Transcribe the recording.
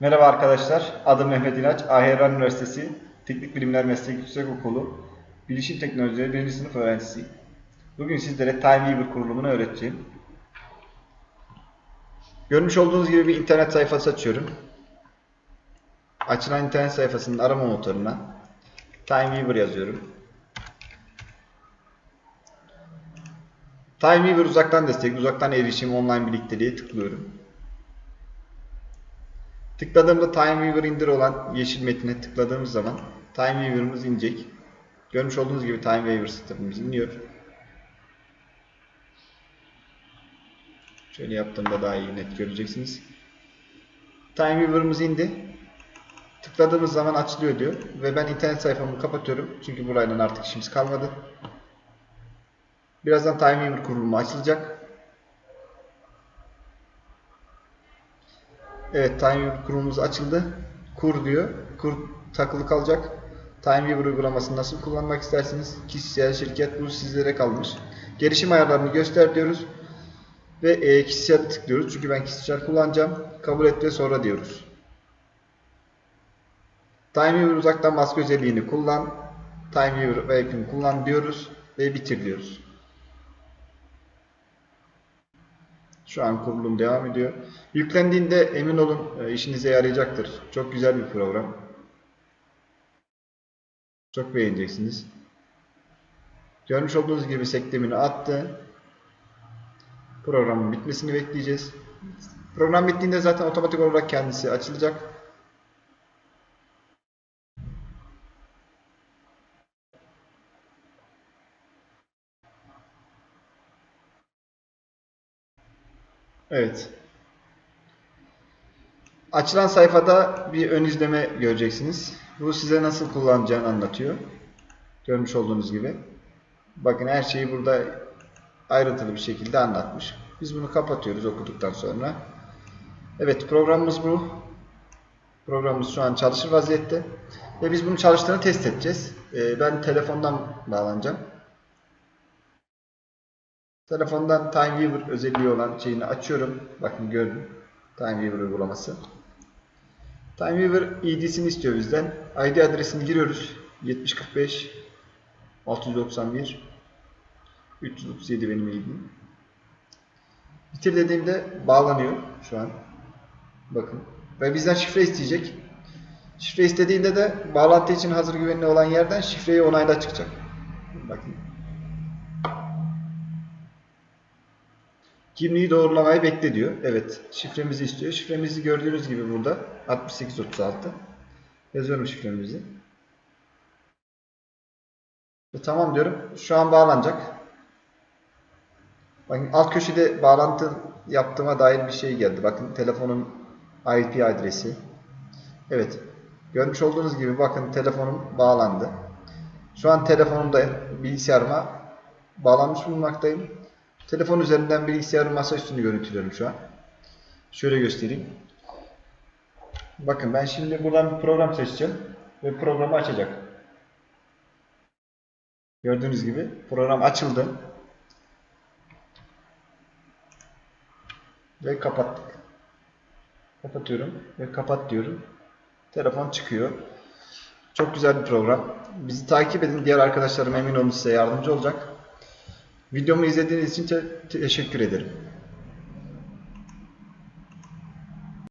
Merhaba arkadaşlar, adım Mehmet İlaç, Ahirran Üniversitesi Teknik Bilimler Meslek Yüksekokulu Bilişim Teknolojileri 1. sınıf öğrencisiyim. Bugün sizlere Timeweaver kurulumunu öğreteceğim. Görmüş olduğunuz gibi bir internet sayfası açıyorum. Açılan internet sayfasının arama motoruna Timeweaver yazıyorum. Timeweaver uzaktan destek, uzaktan erişim, online birlikteliğe tıklıyorum. Tıkladığımda Timeweaver indir olan yeşil metine tıkladığımız zaman Timeweaver'ımız inecek. Görmüş olduğunuz gibi Timeweaver sistemimiz iniyor. Şöyle yaptığımda daha iyi net göreceksiniz. Timeweaver'ımız indi. Tıkladığımız zaman açılıyor diyor. Ve ben internet sayfamı kapatıyorum. Çünkü burayla artık işimiz kalmadı. Birazdan Timeweaver kurulumu açılacak. Evet Timeweaver kurulumumuz açıldı. Kur diyor. Kur takılı kalacak. Timeweaver uygulamasını nasıl kullanmak istersiniz? Kişisel şirket bu sizlere kalmış. Gelişim ayarlarını göster diyoruz. Ve e, kişisel tıklıyoruz. Çünkü ben kişisel kullanacağım. Kabul et ve sonra diyoruz. Timeweaver uzaktan baskı özelliğini kullan. Timeweaver ve kullan diyoruz. Ve bitir diyoruz. Şu an kurulum devam ediyor. Yüklendiğinde emin olun e, işinize yarayacaktır. Çok güzel bir program. Çok beğeneceksiniz. Görmüş olduğunuz gibi seklemini attı. Programın bitmesini bekleyeceğiz. Program bittiğinde zaten otomatik olarak kendisi açılacak. Evet. Açılan sayfada bir ön izleme göreceksiniz. Bu size nasıl kullanacağını anlatıyor. Görmüş olduğunuz gibi. Bakın her şeyi burada ayrıntılı bir şekilde anlatmış. Biz bunu kapatıyoruz okuduktan sonra. Evet programımız bu. Programımız şu an çalışır vaziyette. Ve biz bunu çalıştığını test edeceğiz. Ee, ben telefondan bağlanacağım. Telefondan Timeweaver özelliği olan şeyini açıyorum. Bakın gördüm. Timeweaver uygulaması. Timeweaver ID'sini istiyor bizden. ID adresini giriyoruz. 7045 691 337 benim ID'm. Bitir dediğimde bağlanıyor şu an. Bakın. Ve bizden şifre isteyecek. Şifre istediğinde de bağlantı için hazır güvenli olan yerden şifreyi onayla çıkacak. Bakın. Kimliği doğrulamayı bekle diyor. Evet. Şifremizi istiyor. Şifremizi gördüğünüz gibi burada. 6836. Yazıyorum şifremizi. Ve tamam diyorum. Şu an bağlanacak. Bakın alt köşede bağlantı yaptığıma dair bir şey geldi. Bakın telefonun IP adresi. Evet. Görmüş olduğunuz gibi bakın telefonum bağlandı. Şu an telefonumda bilgisayarıma bağlanmış bulunmaktayım. Telefon üzerinden bilgisayarın masaüstünü görüntülüyorum şu an. Şöyle göstereyim. Bakın ben şimdi buradan bir program seçeceğim. Ve programı açacak. Gördüğünüz gibi program açıldı. Ve kapattık. Kapatıyorum ve kapat diyorum. Telefon çıkıyor. Çok güzel bir program. Bizi takip edin. Diğer arkadaşlarım emin olun size yardımcı olacak. Videomu izlediğiniz için te- teşekkür ederim.